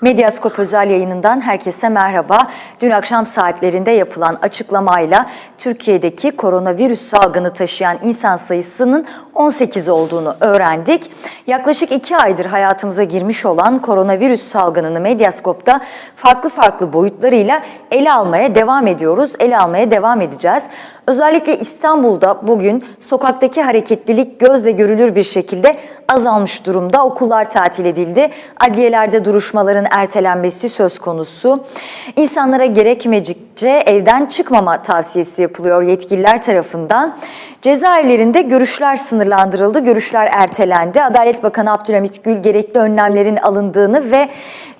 Medyaskop özel yayınından herkese merhaba. Dün akşam saatlerinde yapılan açıklamayla Türkiye'deki koronavirüs salgını taşıyan insan sayısının 18 olduğunu öğrendik. Yaklaşık iki aydır hayatımıza girmiş olan koronavirüs salgınını Medyaskop'ta farklı farklı boyutlarıyla ele almaya devam ediyoruz, ele almaya devam edeceğiz. Özellikle İstanbul'da bugün sokaktaki hareketlilik gözle görülür bir şekilde azalmış durumda. Okullar tatil edildi. Adliyelerde duruşmaların ertelenmesi söz konusu. İnsanlara gerekmedikçe evden çıkmama tavsiyesi yapılıyor yetkililer tarafından. Cezaevlerinde görüşler sınırlandırıldı, görüşler ertelendi. Adalet Bakanı Abdülhamit Gül gerekli önlemlerin alındığını ve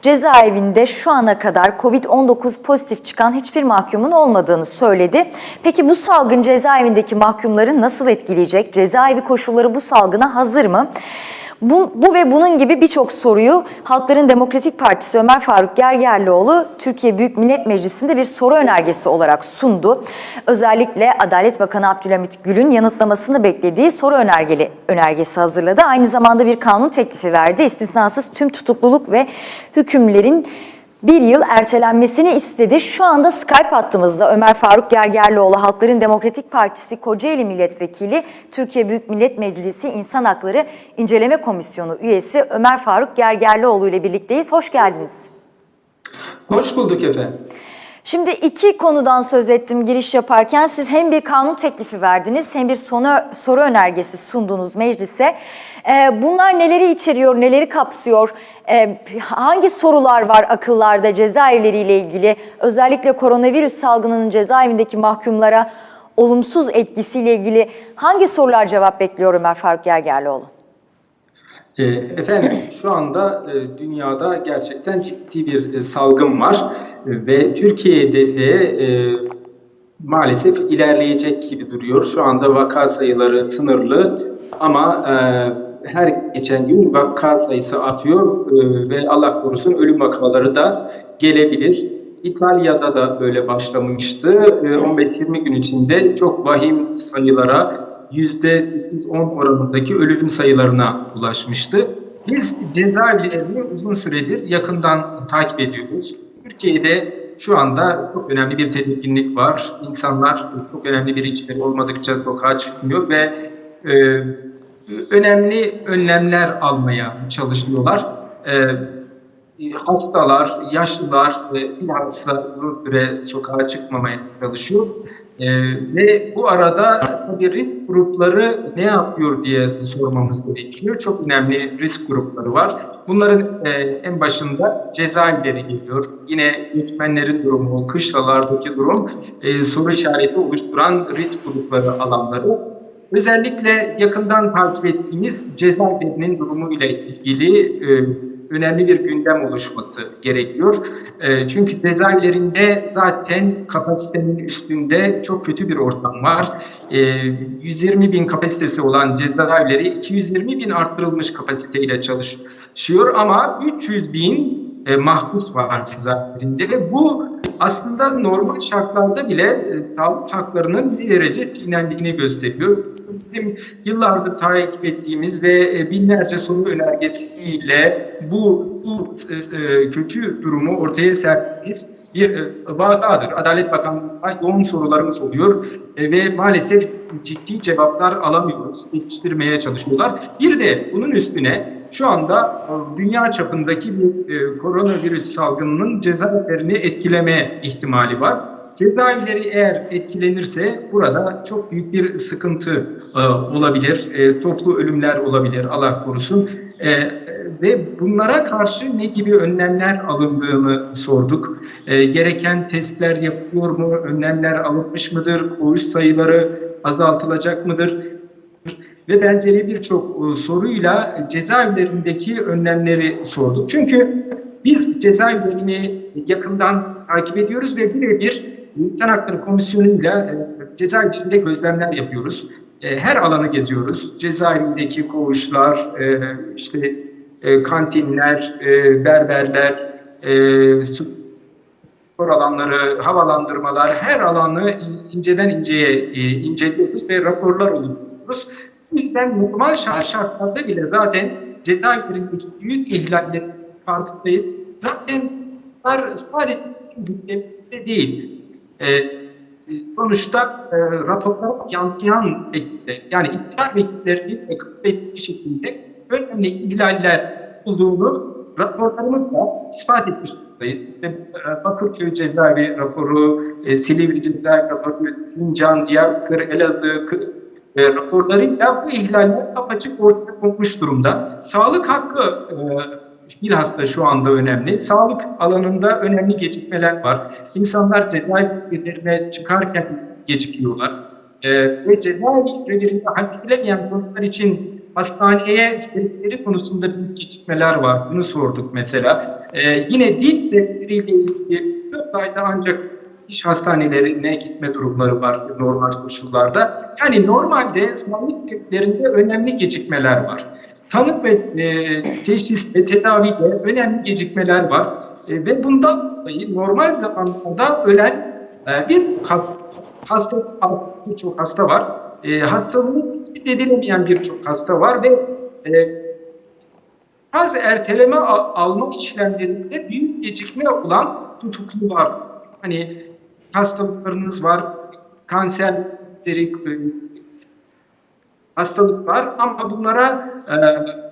cezaevinde şu ana kadar Covid-19 pozitif çıkan hiçbir mahkumun olmadığını söyledi. Peki bu salgın cezaevindeki mahkumları nasıl etkileyecek? Cezaevi koşulları bu salgına hazır mı? Bu, bu ve bunun gibi birçok soruyu Halkların Demokratik Partisi Ömer Faruk Gergerlioğlu Türkiye Büyük Millet Meclisi'nde bir soru önergesi olarak sundu. Özellikle Adalet Bakanı Abdülhamit Gül'ün yanıtlamasını beklediği soru önergeli önergesi hazırladı. Aynı zamanda bir kanun teklifi verdi. İstisnasız tüm tutukluluk ve hükümlerin bir yıl ertelenmesini istedi. Şu anda Skype hattımızda Ömer Faruk Gergerlioğlu Halkların Demokratik Partisi Kocaeli Milletvekili, Türkiye Büyük Millet Meclisi İnsan Hakları İnceleme Komisyonu üyesi Ömer Faruk Gergerlioğlu ile birlikteyiz. Hoş geldiniz. Hoş bulduk efendim. Şimdi iki konudan söz ettim giriş yaparken. Siz hem bir kanun teklifi verdiniz hem bir sonu, soru önergesi sundunuz meclise. Ee, bunlar neleri içeriyor, neleri kapsıyor? Ee, hangi sorular var akıllarda cezaevleriyle ilgili? Özellikle koronavirüs salgınının cezaevindeki mahkumlara olumsuz etkisiyle ilgili hangi sorular cevap bekliyor Ömer Faruk Gergerlioğlu? E, efendim şu anda e, dünyada gerçekten ciddi bir e, salgın var E, ve Türkiye'de de maalesef ilerleyecek gibi duruyor. Şu anda vaka sayıları sınırlı ama her geçen gün vaka sayısı atıyor e, ve Allah korusun ölüm vakaları da gelebilir. İtalya'da da böyle başlamıştı. E, 15-20 gün içinde çok vahim sayılara %8-10 oranındaki ölüm sayılarına ulaşmıştı. Biz cezaevlerini uzun süredir yakından takip ediyoruz. Türkiye'de şu anda çok önemli bir tedirginlik var. İnsanlar çok önemli bir ihtimal olmadıkça sokağa çıkmıyor ve e, önemli önlemler almaya çalışıyorlar. E, hastalar, yaşlılar e, bilhassa uzun süre sokağa çıkmamaya çalışıyor. Ee, ve bu arada risk grupları ne yapıyor diye sormamız gerekiyor. Çok önemli risk grupları var. Bunların e, en başında cezaevleri geliyor. Yine göçmenlerin durumu, kışlalardaki durum e, soru işareti oluşturan risk grupları alanları. Özellikle yakından takip ettiğimiz cezaevlerinin durumu ile ilgili e, önemli bir gündem oluşması gerekiyor. E, çünkü cezaevlerinde zaten kapasitenin üstünde çok kötü bir ortam var. E, 120 bin kapasitesi olan cezaevleri 220 bin arttırılmış kapasiteyle çalışıyor ama 300 bin e, mahpus var cezaevlerinde ve bu aslında normal şartlarda bile e, sağlık haklarının bir derece çiğnendiğini gösteriyor. Bizim yıllardır takip ettiğimiz ve e, binlerce soru önergesiyle bu, bu e, kötü durumu ortaya serdiğimiz bir e. Adalet Bakanlığı'na yoğun sorularımız oluyor e, ve maalesef ciddi cevaplar alamıyoruz. Yetiştirmeye çalışıyorlar. Bir de bunun üstüne şu anda e, dünya çapındaki bir e, koronavirüs salgınının cezaevlerini etkileme ihtimali var. Cezaevleri eğer etkilenirse burada çok büyük bir sıkıntı olabilir. Toplu ölümler olabilir Allah korusun. E, ve bunlara karşı ne gibi önlemler alındığını sorduk. E, gereken testler yapılıyor mu? Önlemler alınmış mıdır? Koğuş sayıları azaltılacak mıdır? Ve benzeri birçok e, soruyla cezaevlerindeki önlemleri sorduk. Çünkü biz cezaevlerini yakından takip ediyoruz ve birebir İnsan Hakları Komisyonu'yla e, cezaevlerinde gözlemler yapıyoruz. E, her alanı geziyoruz. Cezaevindeki koğuşlar, e, işte e, kantinler, e, berberler, e, spor alanları, havalandırmalar, her alanı inceden inceye e, inceliyoruz ve raporlar oluşturuyoruz. Bu yüzden normal şartlarda bile zaten cezaevlerindeki büyük ihlallerin farkındayız zaten bunlar sadece gündemimizde değil. E, sonuçta e, raporlara yansıyan şekilde yani iktidar vekillerinin ekip ettiği şekilde önemli ihlaller olduğunu raporlarımızla ispat etmiş durumdayız. İşte, e, Bakırköy cezaevi raporu, e, Silivri cezaevi raporu, Sincan, Diyarbakır, Elazığ, Kı- e, raporlarıyla bu ihlaller apaçık ortaya konmuş durumda. Sağlık hakkı e, bilhassa şu anda önemli. Sağlık alanında önemli gecikmeler var. İnsanlar cezaevlerine çıkarken gecikiyorlar. E, ve cezaevlerinde halledilemeyen konular için hastaneye sevkleri konusunda büyük gecikmeler var. Bunu sorduk mesela. E, yine diş sevkleriyle ilgili 4 ayda ancak iş hastanelerine gitme durumları var normal koşullarda. Yani normalde sağlık sektörlerinde önemli gecikmeler var. Tanı ve e, teşhis ve tedavide önemli gecikmeler var. E, ve bundan dolayı normal zamanlarda ölen e, bir hasta, hasta birçok hasta var. E, hastalığını tespit edilemeyen birçok hasta var ve e, bazı erteleme al- alma işlemlerinde büyük gecikme olan tutuklu var. Hani hastalıklarınız var, kanser seri e, hastalık var ama bunlara e,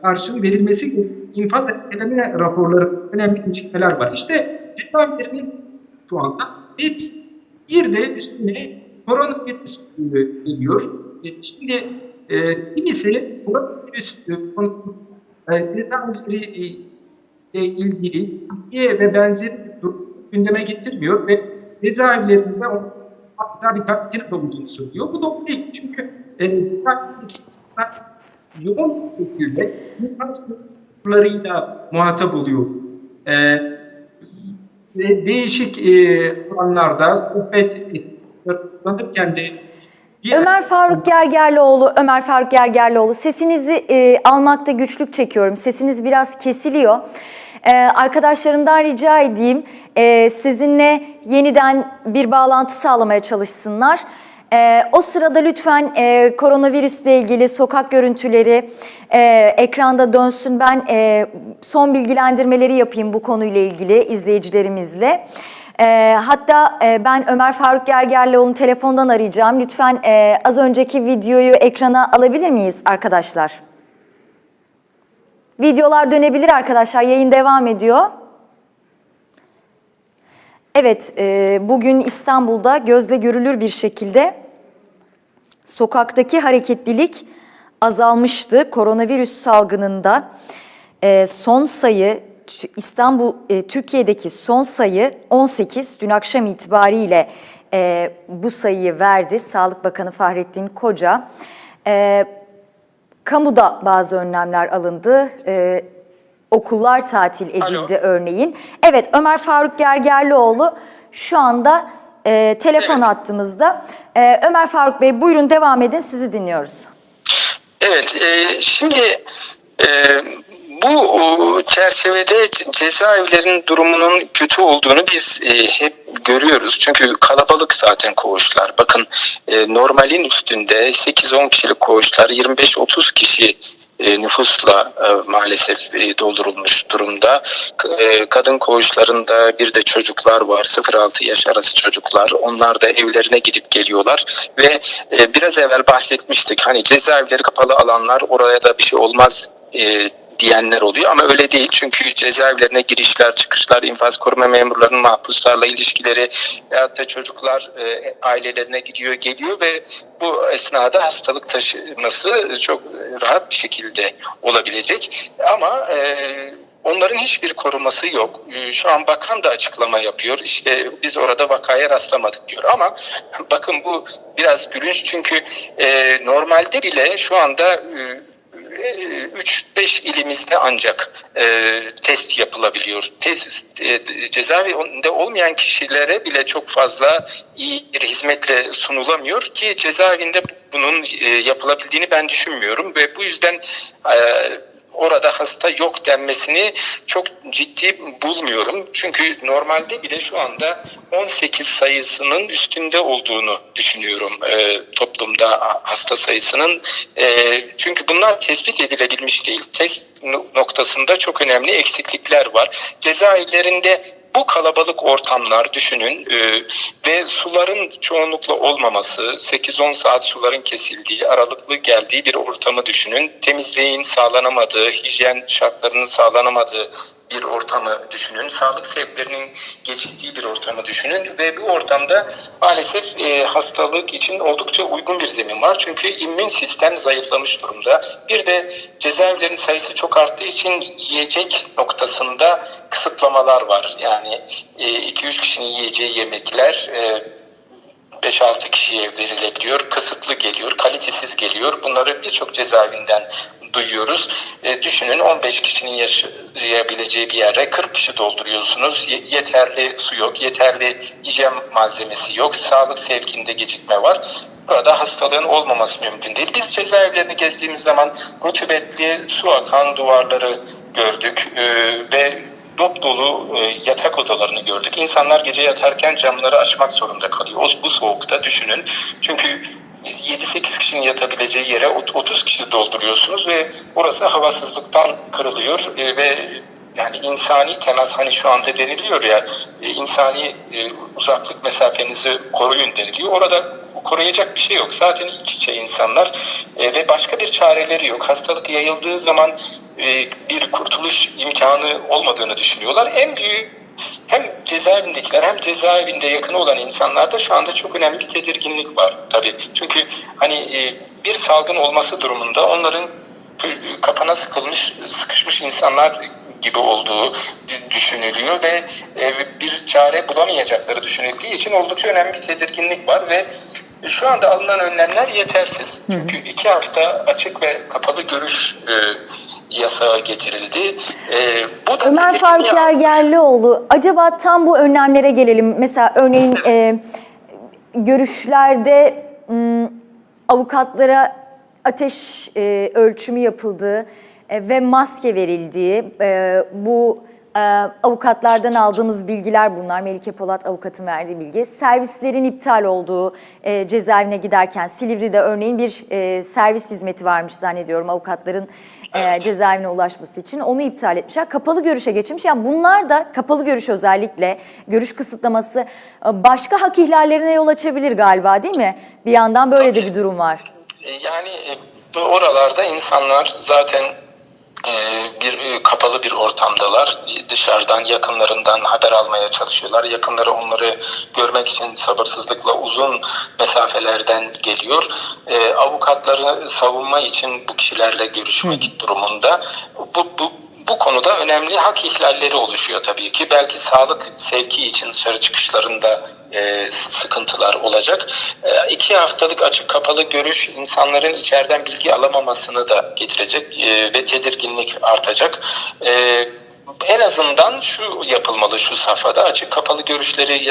karşın verilmesi infaz erteleme raporları önemli gecikmeler var. İşte cezaevlerinin şu anda bir, bir de üstüne koronavirüs e, geliyor. E, Şimdi e, kimisi koronavirüs e, e, cezaevleri e, ilgili Türkiye ve benzeri gündeme getirmiyor ve cezaevlerinde hatta bir takdir olduğunu söylüyor. Bu doğru değil. Çünkü yoğun bir şekilde koşullarıyla muhatap oluyor. E, ve değişik e, alanlarda sohbet kullanırken de Ömer Faruk Gergerlioğlu, Ömer Faruk Gergerlioğlu sesinizi e, almakta güçlük çekiyorum. Sesiniz biraz kesiliyor. E, arkadaşlarımdan rica edeyim e, sizinle yeniden bir bağlantı sağlamaya çalışsınlar. E, o sırada lütfen e, koronavirüsle ilgili sokak görüntüleri e, ekranda dönsün. Ben e, son bilgilendirmeleri yapayım bu konuyla ilgili izleyicilerimizle. E, hatta e, ben Ömer Faruk Gergerlioğlu'nu telefondan arayacağım. Lütfen e, az önceki videoyu ekrana alabilir miyiz arkadaşlar? Videolar dönebilir arkadaşlar. Yayın devam ediyor. Evet, e, bugün İstanbul'da gözle görülür bir şekilde sokaktaki hareketlilik azalmıştı. Koronavirüs salgınında e, son sayı İstanbul e, Türkiye'deki son sayı 18 dün akşam itibariyle e, bu sayıyı verdi Sağlık Bakanı Fahrettin Koca. E, kamuda bazı önlemler alındı. E, okullar tatil edildi örneğin. Evet Ömer Faruk Gergerlioğlu şu anda e, telefon hattımızda. E, Ömer Faruk Bey buyurun devam edin sizi dinliyoruz. Evet, e, şimdi e, bu çerçevede ce- cezaevlerinin durumunun kötü olduğunu biz e, hep görüyoruz. Çünkü kalabalık zaten koğuşlar. Bakın e, normalin üstünde 8-10 kişilik koğuşlar 25-30 kişi e, nüfusla e, maalesef e, doldurulmuş durumda. Kadın koğuşlarında bir de çocuklar var. 0-6 yaş arası çocuklar. Onlar da evlerine gidip geliyorlar ve biraz evvel bahsetmiştik. Hani cezaevleri kapalı alanlar oraya da bir şey olmaz e, diyenler oluyor ama öyle değil. Çünkü cezaevlerine girişler, çıkışlar, infaz koruma memurlarının mahpuslarla ilişkileri veyahut da çocuklar e, ailelerine gidiyor, geliyor ve bu esnada hastalık taşıması çok rahat bir şekilde olabilecek. Ama e, Onların hiçbir koruması yok. Ee, Şu an bakan da açıklama yapıyor. İşte biz orada vakaya rastlamadık diyor. Ama bakın bu biraz gülünç çünkü e, normalde bile şu anda e, 3-5 ilimizde ancak e, test yapılabiliyor. Test e, cezaevinde olmayan kişilere bile çok fazla iyi bir hizmetle sunulamıyor ki cezaevinde bunun e, yapılabildiğini ben düşünmüyorum ve bu yüzden e, orada hasta yok denmesini çok ciddi bulmuyorum. Çünkü normalde bile şu anda 18 sayısının üstünde olduğunu düşünüyorum e, toplumda hasta sayısının. E, çünkü bunlar tespit edilebilmiş değil. Test no- noktasında çok önemli eksiklikler var. Cezaevlerinde bu kalabalık ortamlar düşünün e, ve suların çoğunlukla olmaması, 8-10 saat suların kesildiği, aralıklı geldiği bir ortamı düşünün. Temizliğin sağlanamadığı, hijyen şartlarının sağlanamadığı bir ortamı düşünün. Sağlık sebeplerinin geçildiği bir ortamı düşünün ve bu ortamda maalesef e, hastalık için oldukça uygun bir zemin var. Çünkü immün sistem zayıflamış durumda. Bir de cezaevlerinin sayısı çok arttığı için yiyecek noktasında kısıtlamalar var. Yani 2-3 kişinin yiyeceği yemekler e, 5-6 kişiye verilebiliyor. Kısıtlı geliyor, kalitesiz geliyor. Bunları birçok cezaevinden duyuyoruz. E, düşünün 15 kişinin yaşayabileceği bir yere 40 kişi dolduruyorsunuz. Ye- yeterli su yok, yeterli hijyen malzemesi yok, sağlık sevkinde gecikme var. Burada hastalığın olmaması mümkün değil. Biz cezaevlerini gezdiğimiz zaman rutubetli su akan duvarları gördük e, ve dop dolu e, yatak odalarını gördük. İnsanlar gece yatarken camları açmak zorunda kalıyor. O, bu soğukta düşünün. Çünkü 7-8 kişinin yatabileceği yere ot- 30 kişi dolduruyorsunuz ve orası havasızlıktan kırılıyor e, ve yani insani temas hani şu anda deniliyor ya e, insani e, uzaklık mesafenizi koruyun deniliyor. Orada koruyacak bir şey yok. Zaten iç içe insanlar ve başka bir çareleri yok. Hastalık yayıldığı zaman bir kurtuluş imkanı olmadığını düşünüyorlar. En büyük hem cezaevindekiler hem cezaevinde yakın olan insanlarda şu anda çok önemli bir tedirginlik var tabii. Çünkü hani e, bir salgın olması durumunda onların kapana sıkılmış, sıkışmış insanlar gibi olduğu düşünülüyor ve e, bir çare bulamayacakları düşünüldüğü için oldukça önemli bir tedirginlik var ve şu anda alınan önlemler yetersiz. Çünkü iki hafta açık ve kapalı görüş e, yasağı getirildi. E, bu da Ömer Faruk Gergerlioğlu acaba tam bu önlemlere gelelim. Mesela örneğin e, görüşlerde m, avukatlara ateş e, ölçümü yapıldığı e, ve maske verildiği e, bu e, avukatlardan aldığımız bilgiler bunlar. Melike Polat avukatın verdiği bilgi. Servislerin iptal olduğu e, cezaevine giderken Silivri'de örneğin bir e, servis hizmeti varmış zannediyorum avukatların e, cezaevine ulaşması için onu iptal etmişler. Kapalı görüşe geçmiş. Yani bunlar da kapalı görüş özellikle görüş kısıtlaması e, başka hak ihlallerine yol açabilir galiba değil mi? Bir yandan böyle de bir durum var. E, Yani e, oralarda insanlar zaten bir e, kapalı bir ortamdalar. Dışarıdan yakınlarından haber almaya çalışıyorlar. Yakınları onları görmek için sabırsızlıkla uzun mesafelerden geliyor. E, avukatları savunma için bu kişilerle görüşmek durumunda. Bu, bu bu konuda önemli hak ihlalleri oluşuyor tabii ki. Belki sağlık sevki için dışarı çıkışlarında e, sıkıntılar olacak. E, iki haftalık açık kapalı görüş insanların içeriden bilgi alamamasını da getirecek e, ve tedirginlik artacak. E, en azından şu yapılmalı şu safhada açık kapalı görüşleri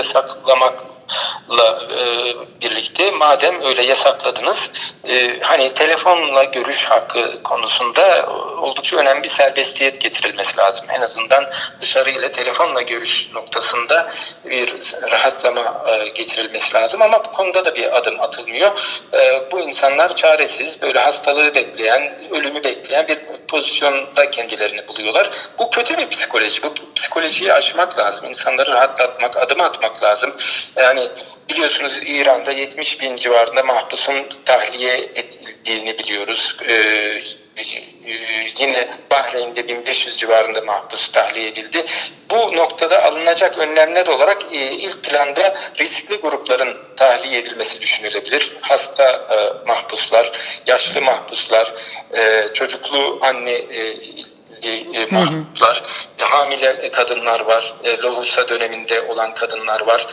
yasaklamakla e, birlikte madem öyle yasakladınız e, hani telefonla görüş hakkı konusunda oldukça önemli bir serbestiyet getirilmesi lazım. En azından dışarıyla telefonla görüş noktasında bir rahatlama e, getirilmesi lazım ama bu konuda da bir adım atılmıyor. E, bu insanlar çaresiz, böyle hastalığı bekleyen, ölümü bekleyen bir pozisyonda kendilerini buluyorlar. Bu kötü bir psikoloji. Bu psikolojiyi aşmak lazım. İnsanları rahatlatmak, adım atmak lazım. Yani biliyorsunuz İran'da 70 bin civarında mahpusun tahliye edildiğini biliyoruz. Ee, yine Bahreyn'de 1500 civarında mahpus tahliye edildi. Bu noktada alınacak önlemler olarak e, ilk planda riskli grupların tahliye edilmesi düşünülebilir. Hasta e, mahpuslar, yaşlı mahpuslar, e, çocuklu anne e, mahpuslar, hamile kadınlar var, lohusa döneminde olan kadınlar var.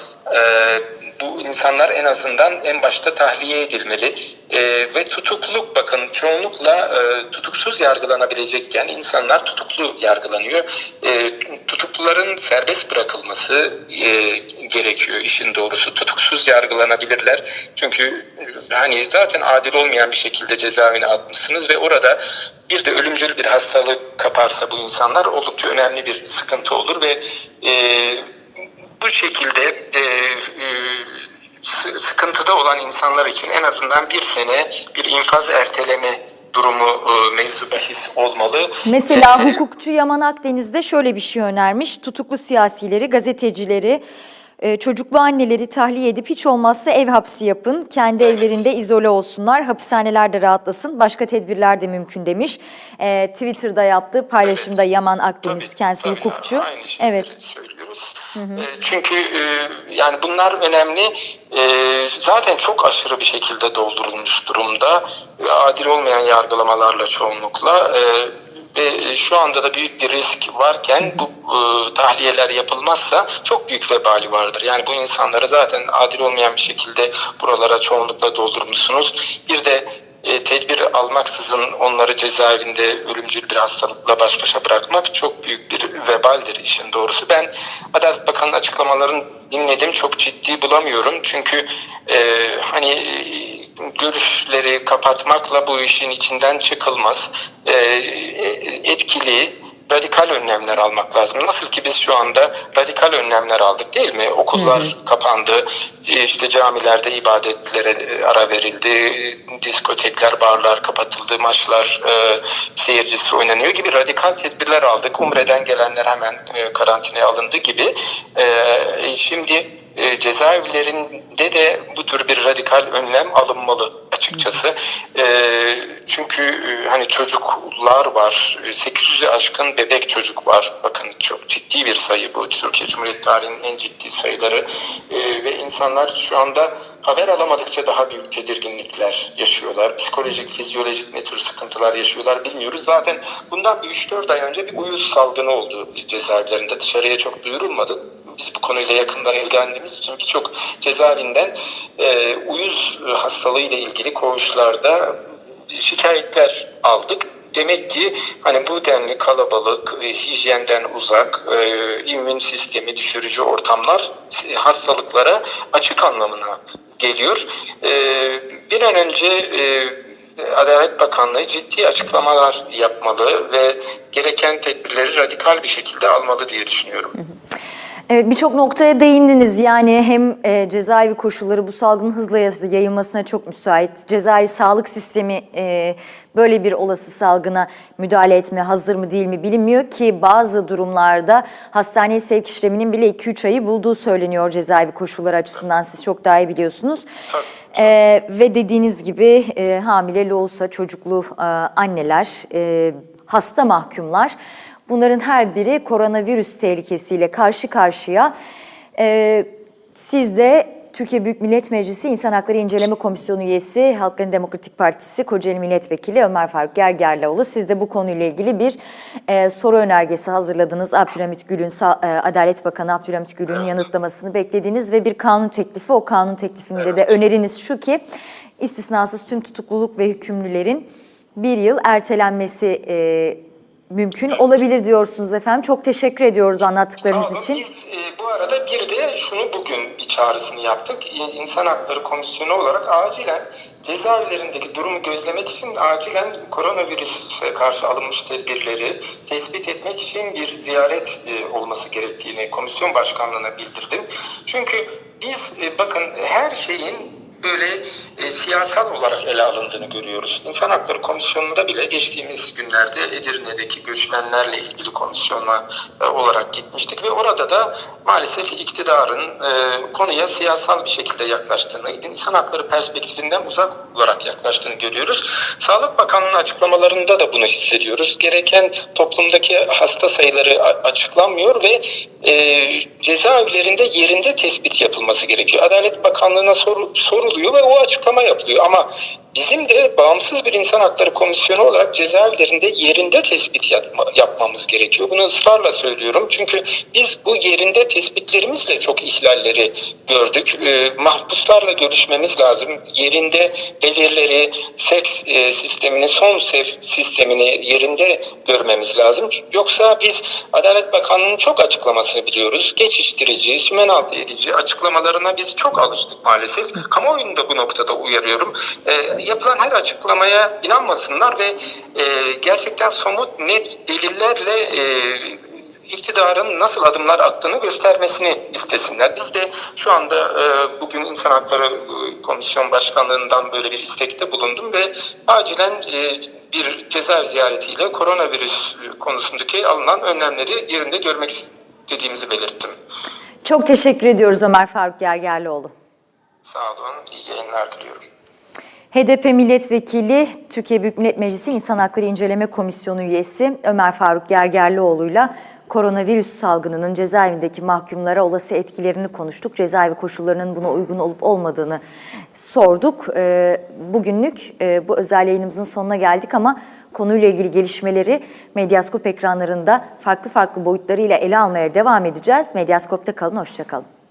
Bu insanlar en azından en başta tahliye edilmeli E, ve tutukluluk bakın çoğunlukla e, tutuksuz yargılanabilecekken insanlar tutuklu yargılanıyor. E, tutukluların serbest bırakılması e, gerekiyor işin doğrusu. Tutuksuz yargılanabilirler. Çünkü e, hani zaten adil olmayan bir şekilde cezaevine atmışsınız ve orada bir de ölümcül bir hastalık kaparsa bu insanlar oldukça önemli bir sıkıntı olur ve e, bu şekilde e, e, sıkıntıda olan insanlar için en azından bir sene bir infaz erteleme durumu e, mevzu bahis olmalı. Mesela E, hukukçu Yaman Akdeniz'de şöyle bir şey önermiş. Tutuklu siyasileri, gazetecileri, e, çocuklu anneleri tahliye edip hiç olmazsa ev hapsi yapın. Kendi evlerinde izole olsunlar. Hapishanelerde rahatlasın. Başka tedbirler de mümkün demiş. E, Twitter'da yaptığı paylaşımda Yaman Akdeniz Tabii, kendisi tabii. hukukçu. Aynı şeyleri Evet. söylüyoruz. E, Çünkü e, yani bunlar önemli. E, Zaten çok aşırı bir şekilde doldurulmuş durumda. Adil olmayan yargılamalarla çoğunlukla. E, Ve şu anda da büyük bir risk varken bu e, tahliyeler yapılmazsa çok büyük vebali vardır. Yani bu insanları zaten adil olmayan bir şekilde buralara çoğunlukla doldurmuşsunuz. Bir de e, tedbir almaksızın onları cezaevinde ölümcül bir hastalıkla baş başa bırakmak çok büyük bir vebaldir işin doğrusu. Ben Adalet Bakanı'nın açıklamalarını dinledim çok ciddi bulamıyorum. Çünkü e, hani e, görüşleri kapatmakla bu işin içinden çıkılmaz. E, etkili radikal önlemler almak lazım. Nasıl ki biz şu anda radikal önlemler aldık değil mi? Okullar kapandı, işte camilerde ibadetlere ara verildi, diskotekler, barlar kapatıldı, maçlar e, seyircisi oynanıyor gibi radikal tedbirler aldık. Umre'den gelenler hemen e, karantinaya alındı gibi. E, şimdi e, cezaevlerinde de bu tür bir radikal önlem alınmalı açıkçası. E, çünkü e, hani çocuklar var, e, 800'e aşkın bebek çocuk var. Bakın çok ciddi bir sayı bu. Türkiye Cumhuriyeti tarihinin en ciddi sayıları. E, ve insanlar şu anda haber alamadıkça daha büyük tedirginlikler yaşıyorlar. Psikolojik, fizyolojik ne tür sıkıntılar yaşıyorlar bilmiyoruz. Zaten bundan bir 3-4 ay önce bir uyuz salgını oldu cezaevlerinde. Dışarıya çok duyurulmadı biz bu konuyla yakından ilgilendiğimiz için birçok cezaevinden e, uyuz hastalığı ile ilgili koğuşlarda şikayetler aldık. Demek ki hani bu denli kalabalık, e, hijyenden uzak, e, immün sistemi düşürücü ortamlar hastalıklara açık anlamına geliyor. E, bir an önce e, Adalet Bakanlığı ciddi açıklamalar yapmalı ve gereken tedbirleri radikal bir şekilde almalı diye düşünüyorum. Evet birçok noktaya değindiniz. Yani hem e, cezaevi koşulları bu salgının hızla yayılmasına çok müsait. Cezai sağlık sistemi e, böyle bir olası salgına müdahale etme hazır mı değil mi bilinmiyor ki bazı durumlarda hastaneye sevk işleminin bile 2-3 ayı bulduğu söyleniyor cezaevi koşulları açısından. Siz çok daha iyi biliyorsunuz. E, ve dediğiniz gibi e, hamile, loğusa, çocuklu e, anneler, e, hasta mahkumlar Bunların her biri koronavirüs tehlikesiyle karşı karşıya. Ee, siz de Türkiye Büyük Millet Meclisi İnsan Hakları İnceleme Komisyonu üyesi, Halkların Demokratik Partisi Kocaeli Milletvekili Ömer Faruk Gergerlioğlu. Siz de bu konuyla ilgili bir e, soru önergesi hazırladınız. Abdülhamit Gül'ün, e, Adalet Bakanı Abdülhamit Gül'ün yanıtlamasını beklediniz ve bir kanun teklifi. O kanun teklifinde de öneriniz şu ki istisnasız tüm tutukluluk ve hükümlülerin bir yıl ertelenmesi e, mümkün olabilir diyorsunuz efendim. Çok teşekkür ediyoruz anlattıklarınız Sağ olun. için. Biz e, bu arada bir de şunu bugün bir çağrısını yaptık. İnsan Hakları Komisyonu olarak acilen cezaevlerindeki durumu gözlemek için acilen koronavirüse karşı alınmış tedbirleri tespit etmek için bir ziyaret e, olması gerektiğini komisyon başkanlığına bildirdim. Çünkü biz e, bakın her şeyin böyle e, siyasal olarak ele alındığını görüyoruz. İnsan Hakları Komisyonu'nda bile geçtiğimiz günlerde Edirne'deki göçmenlerle ilgili komisyona e, olarak gitmiştik ve orada da maalesef iktidarın e, konuya siyasal bir şekilde yaklaştığını, insan hakları perspektifinden uzak olarak yaklaştığını görüyoruz. Sağlık Bakanlığı'nın açıklamalarında da bunu hissediyoruz. Gereken toplumdaki hasta sayıları açıklanmıyor ve e, cezaevlerinde yerinde tespit yapılması gerekiyor. Adalet Bakanlığı'na soru, soruluyor ve o açıklama yapılıyor ama bizim de bağımsız bir insan hakları komisyonu olarak cezaevlerinde yerinde tespit yapma, yapmamız gerekiyor. Bunu ısrarla söylüyorum çünkü biz bu yerinde tespitlerimizle çok ihlalleri gördük. E, mahpuslarla görüşmemiz lazım. Yerinde belirleri, seks e, sistemini, son seks sistemini yerinde görmemiz lazım. Yoksa biz Adalet Bakanlığı'nın çok açıklamasını biliyoruz. Geçiştirici, sümen altı edici açıklamalarına biz çok alıştık maalesef. Kamuoyunu da bu noktada uyarıyorum. E, yapılan her açıklamaya inanmasınlar ve e, gerçekten somut net delillerle e, iktidarın nasıl adımlar attığını göstermesini istesinler. Biz de şu anda e, bugün İnsan Hakları e, Komisyon Başkanlığından böyle bir istekte bulundum ve acilen e, bir cezaevi ziyaretiyle koronavirüs konusundaki alınan önlemleri yerinde görmek istediğimizi belirttim. Çok teşekkür ediyoruz Ömer Faruk Gergerlioğlu. Sağ olun, iyi yayınlar diliyorum. HDP Milletvekili, Türkiye Büyük Millet Meclisi İnsan Hakları İnceleme Komisyonu üyesi Ömer Faruk Gergerlioğlu'yla koronavirüs salgınının cezaevindeki mahkumlara olası etkilerini konuştuk. Cezaevi koşullarının buna uygun olup olmadığını sorduk. Ee, Bugünlük e, bu özel yayınımızın sonuna geldik ama konuyla ilgili gelişmeleri Medyaskop ekranlarında farklı farklı boyutlarıyla ele almaya devam edeceğiz. Medyaskop'ta kalın, hoşça kalın.